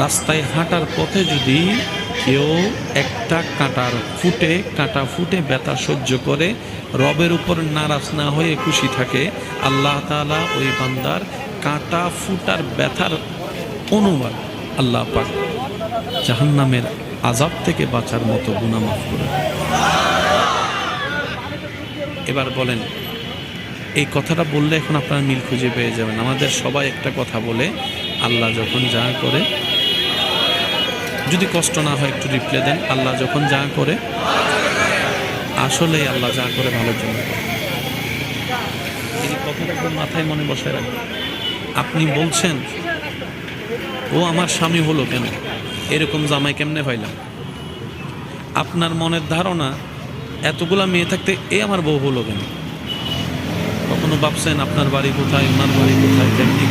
রাস্তায় হাঁটার পথে যদি কেউ একটা কাঁটার ফুটে, কাঁটা ফুটে ব্যথা সহ্য করে, রবের উপর নারাজ না হয়ে খুশি থাকে, আল্লাহ তালা ওই বান্দার কাঁটা ফুটার ব্যথার অনুবাদ আল্লাহ পাক জাহান্নামের আজাব থেকে বাঁচার মতো গুনাহ মাফ করে এবার বলেন, এই কথাটা বললে এখন আপনারা মিল খুঁজে পেয়ে যাবেন। আমাদের সবাই একটা কথা বলে, আল্লাহ যখন যা করে যদি কষ্ট না হয় একটু রিপ্লে দেন। আল্লাহ যখন যা করে আসলে আল্লাহ যা করে ভালোর জন্য এই কথাটা মাথায় মনে বসায় রাখবেন। আপনি বলছেন, ও আমার স্বামী হলো কেন? এরকম জামাই কেমনে পাইলাম? আপনার মনের ধারণা, এতগুলা মেয়ে থাকতে এ আমার বউ হলো কেন? কখনো ভাবছেন আপনার বাড়ি কোথায়, ওনার বাড়ি কোথায়, কেমনি